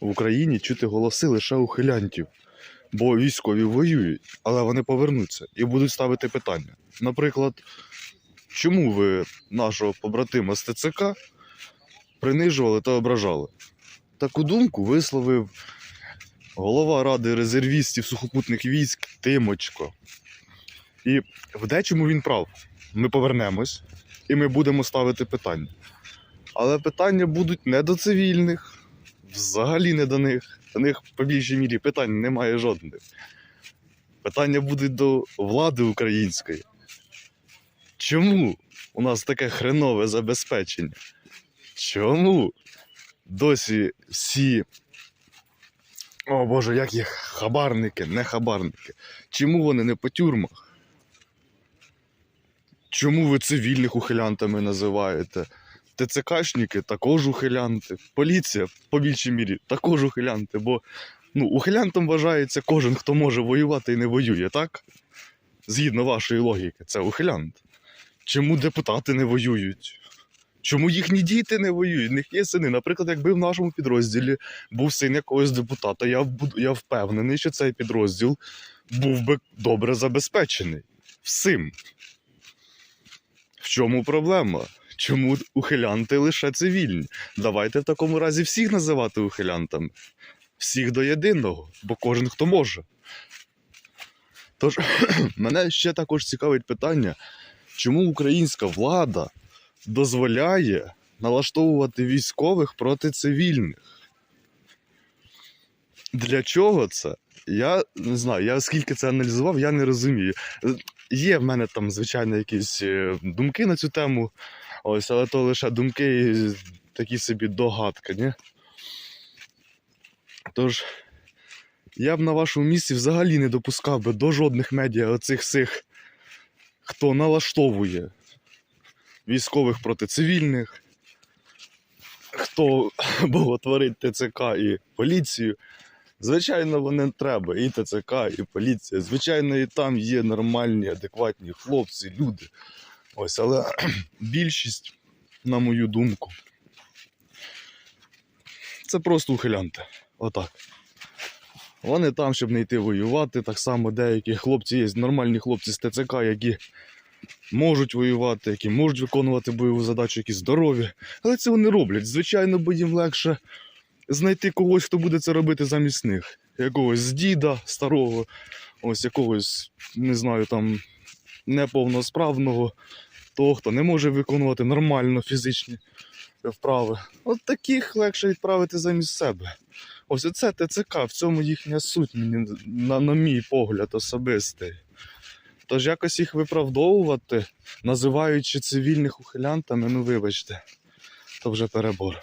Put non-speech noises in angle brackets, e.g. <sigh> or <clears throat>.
в Україні чути голоси лише ухилянтів, бо військові воюють, але вони повернуться і будуть ставити питання. Наприклад, чому ви нашого побратима з принижували та ображали? Таку думку висловив голова Ради резервістів сухопутних військ Тимочко. І в дечому він прав. Ми повернемось і ми будемо ставити питання. Але питання будуть не до цивільних, взагалі не до них. До них по більшій мірі питань немає жодних. Питання будуть до влади української. Чому у нас таке хренове забезпечення? Чому досі всі. О Боже, як їх хабарники, не хабарники. Чому вони не по тюрмах? Чому ви цивільних ухилянтами називаєте? ТЦКшники також ухилянти. Поліція, по більшій мірі, також ухилянти. Бо ну, ухилянтом вважається кожен, хто може воювати і не воює, так? Згідно вашої логіки, це ухилянт. Чому депутати не воюють? Чому їхні діти не воюють? В них є сини. Наприклад, якби в нашому підрозділі був син якогось депутата, я, я впевнений, що цей підрозділ був би добре забезпечений. Всім. В чому проблема? Чому ухилянти лише цивільні? Давайте в такому разі всіх називати ухилянтами. Всіх до єдиного, бо кожен хто може. Тож, <clears throat> мене ще також цікавить питання, чому українська влада дозволяє налаштовувати військових проти цивільних? Для чого це? Я не знаю, я скільки це аналізував, я не розумію. Є в мене там, звичайно, якісь е, думки на цю тему, ось, але то лише думки і такі собі догадки, ні? Тож, я б на вашому місці взагалі не допускав би до жодних медіа оцих всіх, хто налаштовує військових проти цивільних, хто <laughs> боготворить ТЦК і поліцію. Звичайно, вони треба, і ТЦК, і поліція. Звичайно, і там є нормальні, адекватні хлопці, люди. Ось, але <clears throat> більшість, на мою думку, це просто ухилянти. Отак. Вони там, щоб не йти воювати. Так само деякі хлопці є нормальні хлопці з ТЦК, які можуть воювати, які можуть виконувати бойову задачу, які здорові. Але це вони роблять. Звичайно, бо їм легше знайти когось, хто буде це робити замість них. Якогось діда старого, ось якогось, не знаю, там неповносправного, того, хто не може виконувати нормально фізичні вправи. От таких легше відправити замість себе. Ось оце ТЦК, в цьому їхня суть, мені, на, на мій погляд, особистий. Тож якось їх виправдовувати, називаючи цивільних ухилянтами, ну вибачте, то вже перебор.